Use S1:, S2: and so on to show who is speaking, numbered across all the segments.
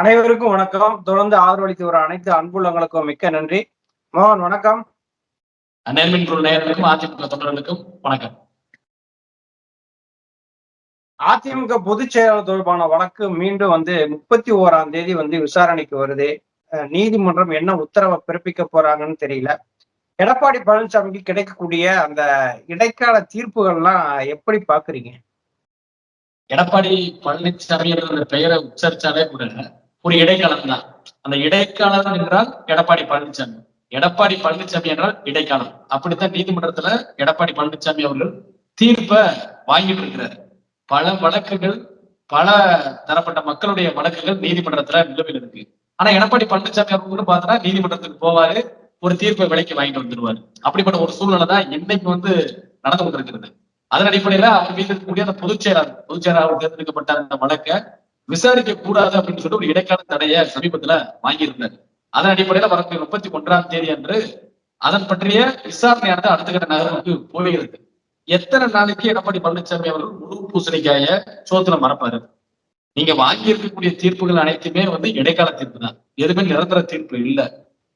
S1: அனைவருக்கும் வணக்கம். தொடர்ந்து ஆதரவளித்து வர அனைத்து அன்புள்ளங்களுக்கும் மிக்க நன்றி. மோகன் வணக்கம்.
S2: நேர்மின் குழு நேயர்களுக்கும் அதிமுக தொண்டர்களுக்கும் வணக்கம்.
S1: அதிமுக பொதுச் செயலாளர் தொடர்பான வழக்கு மீண்டும் வந்து முப்பத்தி ஓராம் தேதி வந்து விசாரணைக்கு வருது. நீதிமன்றம் என்ன உத்தரவை பிறப்பிக்க போறாங்கன்னு தெரியல. எடப்பாடி பழனிசாமிக்கு கிடைக்கக்கூடிய அந்த இடைக்கால தீர்ப்புகள்லாம் எப்படி பாக்குறீங்க
S2: எடப்பாடி பழனிசாமி என்ற பெயரை உச்சரிச்சாலே கூட ஒரு இடைக்காலம் தான் அந்த இடைக்காலம் என்றால் எடப்பாடி பழனிசாமி எடப்பாடி பழனிசாமி என்றால் இடைக்காலம். அப்படித்தான் நீதிமன்றத்துல எடப்பாடி பழனிசாமி அவர்கள் தீர்ப்பை வாங்கிட்டு இருக்கிறார். பல வழக்குகள் பல தரப்பட்ட மக்களுடைய வழக்குகள் நீதிமன்றத்துல நிலுவையில் இருக்கு. ஆனா எடப்பாடி பழனிசாமி அவர்களும் பார்த்தோன்னா நீதிமன்றத்துக்கு போவாரு ஒரு தீர்ப்பை விலைக்கு வாங்கிட்டு வந்துருவாரு. அப்படிப்பட்ட ஒரு சூழ்நிலை தான் இன்னைக்கு வந்து நடந்து கொண்டிருக்கிறது. அதன் அடிப்படையில அவர் மீது இருக்கக்கூடிய அந்த பொதுச் செயலாளர் பொதுச் செயலாளர் தேர்ந்தெடுக்கப்பட்ட அந்த வழக்கை விசாரிக்க கூடாது அப்படின்னு சொல்லிட்டு ஒரு இடைக்கால தடைய சமீபத்துல வாங்கியிருந்தார். அதன் அடிப்படையில வரக்கூடிய முப்பத்தி ஒன்றாம் தேதி அன்று அதன் பற்றிய விசாரணையானது அடுத்த கட்ட நகர்வுக்கு போகிறது எத்தனை நாளைக்கு எடப்பாடி பழனிசாமி அவர்கள் முழு பூசணிக்காய சோத்துல மறப்பாரு? நீங்க வாங்கி இருக்கக்கூடிய தீர்ப்புகள் அனைத்துமே வந்து இடைக்கால தீர்ப்பு தான். எதுவுமே நிரந்தர தீர்ப்பு இல்லை.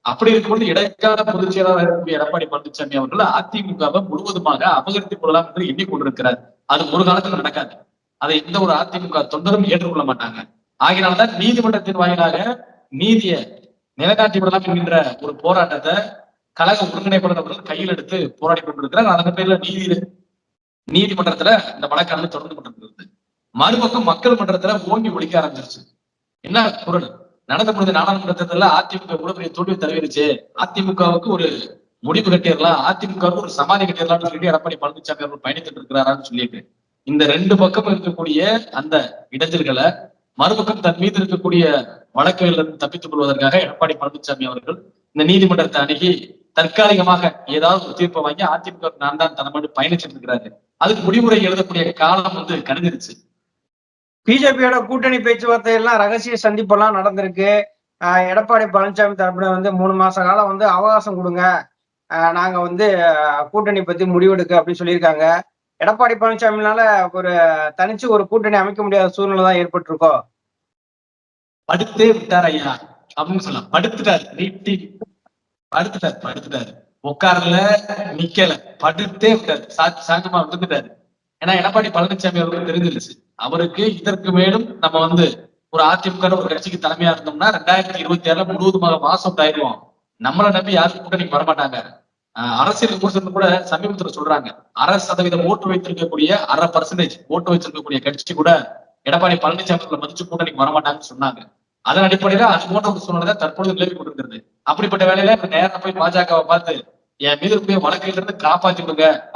S2: அப்படி இருக்கும்போது இடைக்கால பொதுச் செயலாளர் இருக்கக்கூடிய எடப்பாடி பழனிசாமி அவர்கள் அதிமுகவை முழுவதுமாக அபகரித்துக் கொள்ளலாம் என்று எண்ணிக்கொண்டிருக்கிறார் அது ஒரு காலத்துல நடக்காது. அதை எந்த ஒரு அதிமுக தொண்டரும் ஏற்றுக்கொள்ள மாட்டாங்க. ஆகினால்தான் நீதிமன்றத்தின் வாயிலாக நீதியை நிலைநாட்டி விடலாம் என்கின்ற ஒரு போராட்டத்தை கழக ஒருங்கிணைப்பாளர் அவர்கள் கையில் எடுத்து போராடி கொண்டிருக்கிறார். அதன் பேர்ல நீதி நீதிமன்றத்துல இந்த வழக்கானது தொடர்ந்து கொண்டிருக்கிறது. மறுபக்கம் மக்கள் மன்றத்துல ஓங்கி ஒழிக்க ஆரம்பிச்சிருச்சு. என்ன குரல்? நடந்த முடிந்த நாடாளுமன்றத்துல அதிமுக இவ்வளவு பெரிய தோல்வி தருவிருச்சு அதிமுகவுக்கு ஒரு முடிவு கட்டிடலாம். அதிமுகவுக்கு ஒரு சமாதி கட்டிடலாம்னு சொல்லிட்டு எடப்பாடி பழனிசாமி அவர்கள் பயணித்துட்டு இருக்கிறாரான்னு சொல்லிட்டு இந்த ரெண்டு பக்கம் இருக்கக்கூடிய அந்த இடைஞ்சல்களை மறுபக்கம் தன் மீது இருக்கக்கூடிய வழக்குகளில் இருந்து தப்பித்துக் கொள்வதற்காக எடப்பாடி பழனிசாமி அவர்கள் இந்த நீதிமன்றத்தை அணுகி தற்காலிகமாக ஏதாவது ஒரு தீர்ப்பை வாங்கி அதிமுக நான் தான் தனமட்டு பயணிச்சிட்டு இருக்கிறாரு. அதுக்கு முடிவுரை எழுதக்கூடிய காலம் வந்து கணிஞ்சிருச்சு.
S1: பிஜேபியோட கூட்டணி பேச்சுவார்த்தை எல்லாம் ரகசிய சந்திப்பெல்லாம் நடந்திருக்கு. ஆஹ் எடப்பாடி பழனிசாமி தரப்புல வந்து மூணு மாச காலம் வந்து அவகாசம் கொடுங்க. நாங்க வந்து ஆஹ் கூட்டணி பத்தி முடிவெடுக்க அப்படின்னு சொல்லியிருக்காங்க. எடப்பாடி பழனிசாமினால ஒரு தனிச்சு ஒரு கூட்டணி அமைக்க முடியாத சூழ்நிலை தான் ஏற்பட்டிருக்கோ?
S2: படுத்தே விட்டார் ஐயா. அப்படின்னு சொல்லலாம். படுத்துட்டாரு. நீட்டி படுத்துட்டாரு. படுத்துட்டாரு. உட்காரல நிக்கல. படுத்தே விட்டாரு. சாட்சி சாங்கமா விழுந்துட்டாரு. ஏன்னா எடப்பாடி பழனிசாமி அவருக்கு தெரிஞ்சிருச்சு. அவருக்கு இதற்கு மேலும் நம்ம வந்து ஒரு அதிமுக ஒரு கட்சிக்கு தலைமையா இருந்தோம்னா ரெண்டாயிரத்தி இருபத்தி ஏழுல முழுவதுமாக மாசம் அவுட் ஆயிடுவோம் நம்மளை நம்பி யாரும் கூட்டணிக்கு வரமாட்டாங்க. அரசியல் விமர்சனம் கூட சமீபத்துல சொல்றாங்க. அரை சதவீதம் ஓட்டு வைத்திருக்கக்கூடிய அரை பர்சன்டேஜ் ஓட்டு வச்சிருக்கக்கூடிய கட்சி கூட எடப்பாடி பழனிசாமி மதிச்சு கூட்டணிக்கு வரமாட்டாங்கன்னு சொன்னாங்க. அதன் அடிப்படையில அது போன்ற ஒரு சூழ்நிலை தான் தற்பொழுது நிலவி கொண்டிருக்கிறது. அப்படிப்பட்ட வேலையில நேரம் போய் பாஜகவை பார்த்து என் மீது இருக்கக்கூடிய வழக்கில இருந்து காப்பாத்தி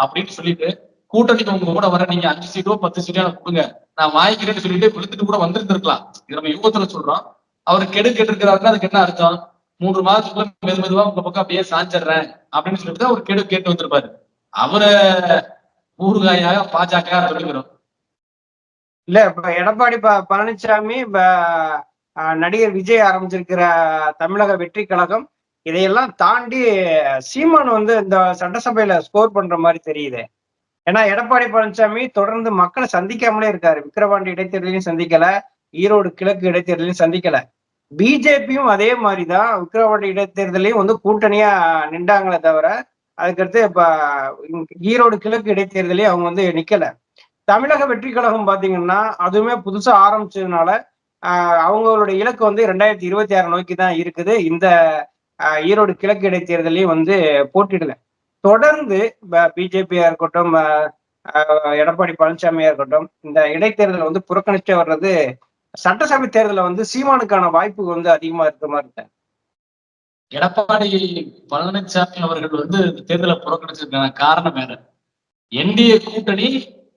S2: அப்படின்னு சொல்லிட்டு கூட்டணிக்கு உங்க கூட வர நீங்க அஞ்சு சீட்டோ பத்து சீட்டோ எனக்கு கொடுங்க. நான் வாங்கிக்கிறேன்னு சொல்லிட்டு விழுந்துட்டு கூட வந்திருந்திருக்கலாம். இது நம்ம யுகத்துல சொல்றோம். அவர் கெடு கேட்டிருக்கிறாருன்னா அதுக்கு என்ன அர்த்தம்? மூன்று மாதத்துக்குள்ள மெது மெதுவா உங்க பக்கம் அப்படியே சாஞ்சிடுறேன் அப்படின்னு சொல்லிட்டு தான் அவர் கெடு கேட்டு வந்திருப்பாரு. அவரை ஊறுகாயாக பாஜக சொல்லுகிறோம்
S1: இல்ல இப்ப எடப்பாடி ப பழனிசாமி இப்ப நடிகர் விஜய் ஆரம்பிச்சிருக்கிற தமிழக வெற்றி கழகம் இதையெல்லாம் தாண்டி சீமான் வந்து இந்த சட்டசபையில ஸ்கோர் பண்ற மாதிரி தெரியுது. ஏன்னா எடப்பாடி பழனிசாமி தொடர்ந்து மக்களை சந்திக்காமலே இருக்காரு. விக்கிரவாண்டி இடைத்தேர்தலையும் சந்திக்கல. ஈரோடு கிழக்கு இடைத்தேர்தலையும் சந்திக்கல. பிஜேபியும் அதே மாதிரிதான் விக்கிரவாண்டி இடைத்தேர்தலையும் வந்து கூட்டணியா நின்றாங்களே தவிர அதுக்கடுத்து இப்ப ஈரோடு கிழக்கு இடைத்தேர்தலையும் அவங்க வந்து நிக்கல. தமிழக வெற்றி கழகம் பாத்தீங்கன்னா அதுவுமே புதுசா ஆரம்பிச்சதுனால ஆஹ் அவங்களுடைய இலக்கு வந்து ரெண்டாயிரத்தி இருபத்தி ஆறு நோக்கி தான் இருக்குது. இந்த ஈரோடு கிழக்கு இடைத்தேர்தலையும் வந்து போட்டிடல. தொடர்ந்து பிஜேபியா இருக்கட்டும் எடப்பாடி பழனிசாமியா இருக்கட்டும் இந்த இடைத்தேர்தலை வந்து புறக்கணிச்சு வர்றது சட்டசபை தேர்தலில் வந்து சீமானுக்கான வாய்ப்பு வந்து அதிகமா இருக்கிற மாதிரி இருக்கு
S2: எடப்பாடி பழனிசாமி அவர்கள் வந்து தேர்தலை புறக்கணிச்சதுக்கான காரணம் வேற. என்டிஏ கூட்டணி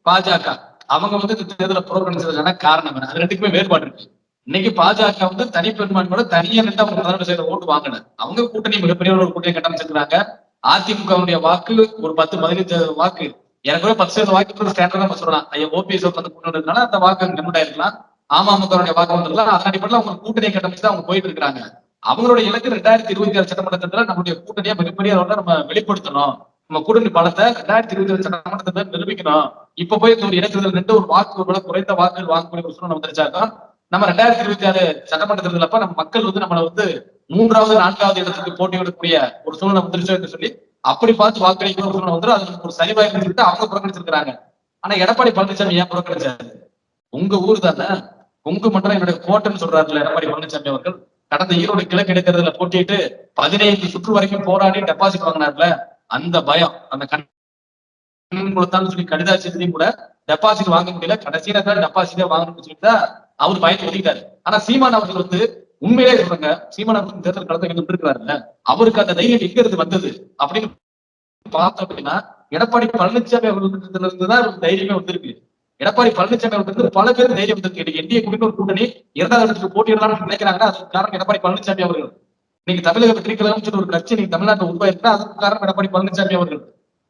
S2: பாஜக. அவங்க வந்து இந்த தேர்தலை புறக்கணிச்சதுக்கான காரணம் வேற. அது ரெண்டுக்குமே வேறுபாடு இருக்கு. இன்னைக்கு பாஜக வந்து தனி பெரும்பான்மையோட தனியா நின்று அவங்க முதலமைச்சர் செய்த ஓட்டு வாங்கின அவங்க கூட்டணி மிகப்பெரிய ஒரு கூட்டணி கட்டமைச்சிருக்கிறாங்க. அதிமுகவுடைய வாக்கு ஒரு பத்து பதினஞ்சு வாக்கு. எனக்கு பத்து சதவீத வாக்கு ஸ்டாண்டர்டா நம்ம சொல்லலாம். ஐயா ஓபிஎஸ் வந்து கூட்டணி அந்த வாக்கு கம்மிட்டா ஆயிருக்கலாம் அமமுகவுடைய வாக்கு வந்துருக்கலாம் அதன் அடிப்படையில் அவங்க கூட்டணியை கட்டமைச்சு தான் அவங்க போயிட்டு இருக்காங்க அவங்களுடைய இலக்கு ரெண்டாயிரத்தி இருபத்தி ஆறு சட்டமன்ற தேர்தலில் நம்மளுடைய கூட்டணியை மிகப்பெரிய அளவுல நம்ம வெளிப்படுத்தணும். நம்ம கூட்டணி பலத்தை ரெண்டாயிரத்தி இருபத்தி ஆறு சட்டமன்ற தேர்தல் நிரூபிக்கணும். இப்ப போய் இந்த ஒரு இடைத்தேர்தல் நின்று ஒரு வாக்கு ஒரு குறைந்த வாக்குகள் வாங்கக்கூடிய ஒரு சூழ்நிலை வந்துருச்சாக்கா நம்ம ரெண்டாயிரத்தி இருபத்தி ஆறு சட்டமன்ற தேர்தல் அப்ப நம்ம மக்கள் வந்து நம்மளை வந்து மூன்றாவது நான்காவது இடத்துக்கு போட்டியிடக்கூடிய ஒரு சூழ்நிலை வந்துருச்சோ என்று சொல்லி அப்படி பார்த்து வாக்களிக்கிற ஒரு சூழ்நிலை வந்து அது ஒரு சரிவாய்ப்பு சொல்லிட்டு அவங்க புறக்கணிச்சிருக்காங்க ஆனா எடப்பாடி பழனிசாமி ஏன் புறக்கணிச்சாரு? உங்க ஊர் தானே? உங்க மன்றம் என்னுடைய கோட்டைன்னு சொல்றாருல்ல எடப்பாடி பழனிசாமி அவர்கள். கடந்த ஈரோடு கிழக்கு இடைத்தேர்தல போட்டிட்டு பதினைந்து சுற்று வரைக்கும் போராடி டெபாசிட் வாங்கினார்ல அந்த பயம் அந்த கண் கொடுத்தான்னு சொல்லி கடிதாச்சத்தையும் கூட டெபாசிட் வாங்க முடியல. கடைசியில தான் டெபாசிட்டே வாங்கணும்னு சொல்லிட்டு அவர் பயத்தை ஒதுக்கிட்டாரு ஆனா சீமான் அவர்கள் வந்து உண்மையிலே சொல்றாங்க சீமான் அவர்கள் தேர்தல் களத்தை இருக்கிறாருல்ல அவருக்கு அந்த தைரியம் எங்க இருந்து வந்தது அப்படின்னு பார்த்தோம் அப்படின்னா எடப்பாடி பழனிசாமி அவர்கள் இருந்துதான் தைரியமே வந்திருக்கு. எடப்பாடி பழனிசாமி அவர்களுக்கு பல பேர் தைரியம் வந்திருக்கு. இன்னைக்கு என்டிஏ கூட்டணி கூட்டணி இரண்டாவது இடத்துக்கு போட்டியிடலாம்னு நினைக்கிறாங்கன்னா அதுக்கு காரணம் எடப்பாடி பழனிசாமி அவர்கள். நீங்க தமிழக வெற்றி கழகம் சொல்லி ஒரு கட்சி நீங்க தமிழ்நாட்டில் உருவாயிருந்தா அதுக்கு காரணம் எடப்பாடி பழனிசாமி அவர்கள்.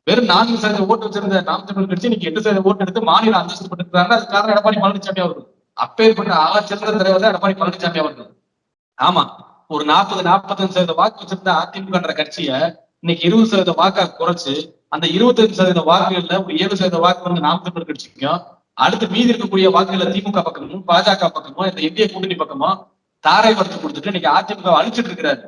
S2: வெறும் நான்கு சதவீத ஓட்டு வச்சிருந்த நாம் தமிழ் கட்சி இன்னைக்கு எட்டு சதவீத ஓட்டு எடுத்து மாநில அந்தஸ்து பெற்றிருக்காங்க அதுக்கு காரணம் எடப்பாடி பழனிசாமி அவர்கள். அப்பேற்பட்ட ஆக சிறந்த தலைவர் தான் எடப்பாடி பழனிசாமி அவர்கள். ஆமா ஒரு நாற்பது நாற்பத்தஞ்சு சதவீத வாக்கு வச்சிருந்த அதிமுகன்ற கட்சியை இன்னைக்கு இருபது சதவீத வாக்கா குறைச்சு அந்த இருபத்தஞ்சு சதவீத வாக்குகள்ல ஒரு ஏழு சதவீத வாக்கு வந்து நாம் தமிழ் கட்சிக்கும் அடுத்து மீதி இருக்கக்கூடிய வாக்குகளை திமுக பக்கமும் பாஜக பக்கமும் இந்த இந்திய கூட்டணி பக்கமும் தாரை வறுத்து கொடுத்துட்டு இன்னைக்கு அதிமுக அழிச்சிட்டு இருக்கிறாரு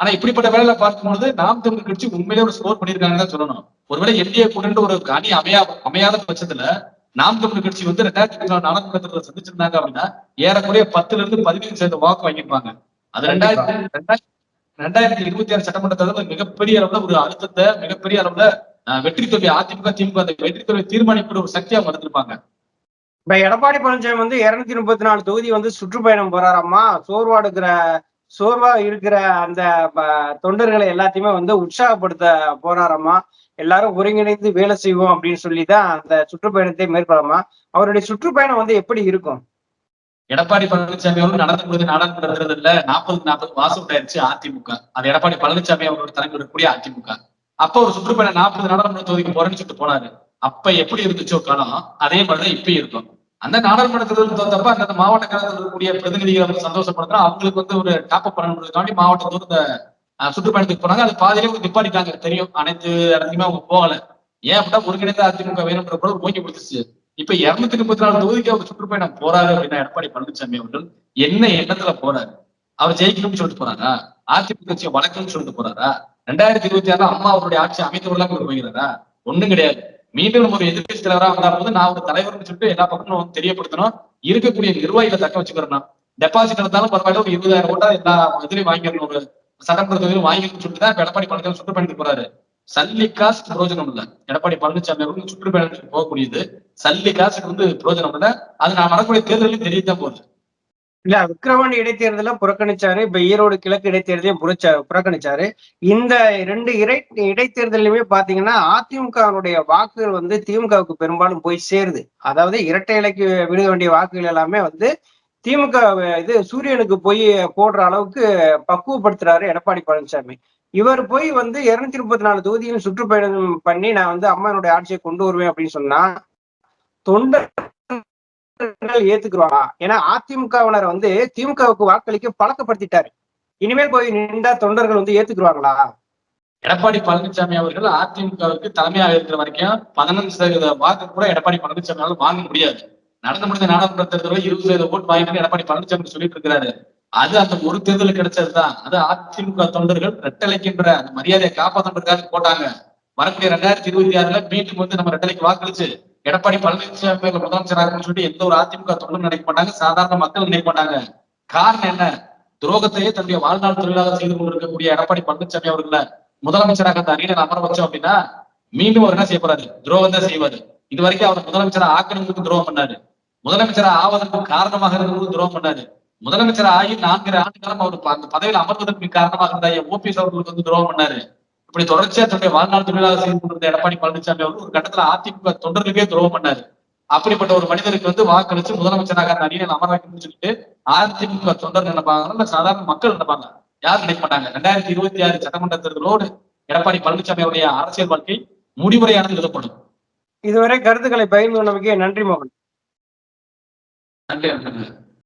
S2: ஆனா இப்படிப்பட்ட வேலையில பார்க்கும்போது நாம் தமிழ் கட்சி உண்மையிலே ஒரு ஸ்கோர் பண்ணிருக்காங்கன்னு தான் சொல்லணும். ஒருவேளை என்டிஏ கூட்டணி ஒரு அணி அமையா அமையாத பட்சத்துல நாம் தமிழ் கட்சி வந்து ரெண்டாயிரத்தி நாலு நாடாளுமன்றத்துல சந்திச்சிருந்தாங்க அப்படின்னா ஏறக்குறைய பத்துல இருந்து பதினஞ்சு சேர்ந்த வாக்கு வாங்கியிருப்பாங்க. அது ரெண்டாயிரத்தி ரெண்டாயிரத்தி ரெண்டாயிரத்தி இருபத்தி ஆறு சட்டமன்ற தேர்தலில் மிகப்பெரிய அளவுல ஒரு அழுத்தத்தை மிகப்பெரிய அளவுல வெற்றி தோல்வி அதிமுக திமுக அந்த வெற்றி தோல்வி தீர்மானிக்கிற ஒரு சக்தியா மறந்துருப்பாங்க
S1: இப்ப எடப்பாடி பழனிசாமி வந்து இருநூத்தி முப்பத்தி நாலு தொகுதி வந்து சுற்றுப்பயணம் போறாராமா சோர்வா இருக்கிற சோர்வா இருக்கிற அந்த தொண்டர்களை எல்லாத்தையுமே வந்து உற்சாகப்படுத்த போறாராமா எல்லாரும் ஒருங்கிணைந்து வேலை செய்வோம் அப்படின்னு சொல்லிதான் அந்த சுற்றுப்பயணத்தை மேற்கொள்ளமா. அவருடைய சுற்றுப்பயணம் வந்து எப்படி இருக்கும்?
S2: எடப்பாடி பழனிசாமி அவர்கள் நடந்து முடிந்த நாடாளுமன்ற தேர்தல்ல நாற்பது நாற்பது மாசம் உண்டாயிருச்சு அதிமுக. அது எடப்பாடி பழனிசாமி அவரோட தலைமையில் இருக்கக்கூடிய அதிமுக. அப்ப ஒரு சுற்றுப்பயணம் நாற்பது நாடாளுமன்ற தொகுதிக்கு போறேன்னு சொல்லிட்டு போனாரு. அப்ப எப்படி இருந்துச்சோ காலம் அதே மாதிரிதான் இப்பயும் இருக்கும். அந்த நாடாளுமன்ற தேர்தல் தோத்தப்ப அந்த மாவட்ட கழகத்தில் இருக்கக்கூடிய பிரதிநிதிகளை வந்து சந்தோஷப்படுத்துறோம். அவங்களுக்கு வந்து ஒரு டாப் அப் பண்ணணுன்றதுக்காண்டி மாவட்டம் தோறும் இந்த சுற்றுப்பயணத்துக்கு போனாங்க அது பாதியிலே ஒரு நிப்பாட்டிட்டாங்க. தெரியும். அனைத்து இடத்துக்குமே அவங்க போகல. ஏன் அப்படின்னா ஒருங்கிணைந்த அதிமுக வேணும்ன்ற கூட ஒரு ஓங்கி கொடுத்துச்சு. இப்ப இருநூத்தி முப்பத்தி நாலு தொகுதிக்கு அவர் சுற்றுப்பயணம் போறாரு அப்படின்னா எடப்பாடி பழனிசாமி அவர்கள் என்ன எண்ணத்துல போறாரு? அவர் ஜெயிக்கணும்னு சொல்லிட்டு போறாரா? அதிமுக கட்சியை வளர்க்கணும்னு சொல்லிட்டு போறாரா? ரெண்டாயிரத்தி இருபத்தி ஆறுல அம்மா அவருடைய ஆட்சி அமைத்தவர்களாக கொண்டு போகிறாரா ஒண்ணும் கிடையாது. மீண்டும் நம்ம ஒரு எதிர்கட்சி தலைவரா வந்தா போது நான் ஒரு தலைவர்னு சொல்லிட்டு எல்லா பக்கமும் தெரியப்படுத்தணும். இருக்கக்கூடிய நிர்வாகிகளை தக்க வச்சுக்கிறோம் டெபாசிட் இருந்தாலும் பரவாயில்ல ஒரு இருபதாயிரம் ஓட்டா எல்லா இதுலயும் வாங்கிடணும். ஒரு சட்டமன்ற தொகுதியிலும் வாங்கிக்கணும்னு சொல்லிட்டு தான் எடப்பாடி பழனிசாமி சுற்றுப்பயணத்துக்கு போறாரு. சல்லி காசு பிரயோஜனம் இல்ல. எடப்பாடி பழனிசாமி அவர்கள் சுற்றுப்பயணத்துக்கு போகக்கூடியது. சல்லி காசுக்கு வந்து பிரயோஜனம் இல்ல. அது நான் வரக்கூடிய தேர்தலையும் தெரியத்தான் போகுது
S1: இல்ல விக்கிரவாண்டி இடைத்தேர்தல புறக்கணிச்சாரு. இப்ப ஈரோடு கிழக்கு இடைத்தேர்தலையும் புறச்சா புறக்கணிச்சாரு. இந்த ரெண்டு இடை இடைத்தேர்தலுமே பாத்தீங்கன்னா அதிமுகவுடைய வாக்குகள் வந்து திமுகவுக்கு பெரும்பாலும் போய் சேருது. அதாவது இரட்டை இலைக்கு விழுக வேண்டிய வாக்குகள் எல்லாமே வந்து திமுக இது சூரியனுக்கு போய் போடுற அளவுக்கு பக்குவப்படுத்துறாரு எடப்பாடி பழனிசாமி. இவர் போய் வந்து இருநூத்தி முப்பத்தி நாலு தொகுதியும் சுற்றுப்பயணம் பண்ணி நான் வந்து அம்மானுடைய ஆட்சியை கொண்டு வருவேன் அப்படின்னு சொன்னா தொண்டர் ஏத்துக்குருவாங்க ஏன்னா அதிமுகவினர் வந்து திமுகவுக்கு வாக்களிக்க பழக்கப்படுத்திட்டாரு. இனிமேல் போய் நின்றா தொண்டர்கள் வந்து ஏத்துக்குருவாங்களா
S2: எடப்பாடி பழனிசாமி அவர்கள் அதிமுகவுக்கு தலைமையாக இருக்கிற வரைக்கும் பதினஞ்சு சதவீத வாக்கு கூட எடப்பாடி பழனிசாமியால வாங்க முடியாது. நடந்து முடிந்த நாடாளுமன்ற தேர்தலில் இருபது சதவீத ஓட்டு வாங்கிட்டு எடப்பாடி பழனிசாமி சொல்லிட்டு இருக்கிறாரு. அது அந்த ஒரு தேர்தல் கிடைச்சதுதான் அது அதிமுக தொண்டர்கள் ரெட்டலைக்கின்ற அந்த மரியாதையை காப்பாற்றன்றதுக்காக போட்டாங்க. வரக்கூடிய ரெண்டாயிரத்தி இருபத்தி ஆறுல மீண்டும் வந்து நம்ம ரெட்டலைக்கு வாக்களிச்சு. எடப்பாடி பழனிசாமி அவர்கள் முதலமைச்சராக சொல்லிட்டு எந்த ஒரு அதிமுக தொண்டரும் நினைக்க மாட்டாங்க. சாதாரண மக்கள் நினைக்க மாட்டாங்க. காரணம் என்ன? துரோகத்தையே தன்னுடைய வாழ்நாள் தொழிலாக செய்து கொண்டிருக்கக்கூடிய எடப்பாடி பழனிசாமி அவர்களை முதலமைச்சராக அந்த அணியில அமர வச்சோம் அப்படின்னா மீண்டும் அவர் என்ன செய்ய போறாரு? துரோகம் தான் செய்வாரு. இது வரைக்கும் அவர் முதலமைச்சரா ஆக்கணுங்கிறது துரோகம் பண்ணாரு. முதலமைச்சரா ஆவதற்கு காரணமாக இருக்கிறது துரோகம் பண்ணாரு. முதலமைச்சர் ஆகி நான்கு ஆண்டு காலம் அவர் அந்த பதவியில் அமர்வதற்கு காரணமாக இருந்தா ஓபிஎஸ் அவர்களுக்கு வந்து துரோகம் பண்ணாரு? இப்படி தொடர்ச்சியா தன்னுடைய வாழ்நாள் தொழிலாளர் செய்து கொண்டிருந்த எடப்பாடி பழனிசாமி அவர்கள் ஒரு கட்டத்துல அதிமுக தொண்டர்களுக்கே துரோகம் பண்ணாரு. அப்படிப்பட்ட ஒரு மனிதருக்கு வந்து வாக்களிச்சு முதலமைச்சராக அந்த அணியில் அமர வைக்கணும்னு சொல்லிட்டு அதிமுக தொண்டர் நினைப்பாங்க. இல்ல சாதாரண மக்கள் நினைப்பாங்க. யாரும் நினைக்க மாட்டாங்க? ரெண்டாயிரத்தி இருபத்தி ஆறு சட்டமன்ற தேர்தலோடு எடப்பாடி பழனிசாமி அவருடைய அரசியல் வாழ்க்கை முடிவுரையானது எழுதப்படும்.
S1: இதுவரை கருத்துக்களை பகிர்ந்து கொண்டமைக்கு நன்றி மோகன்.
S2: நன்றி நன்றி.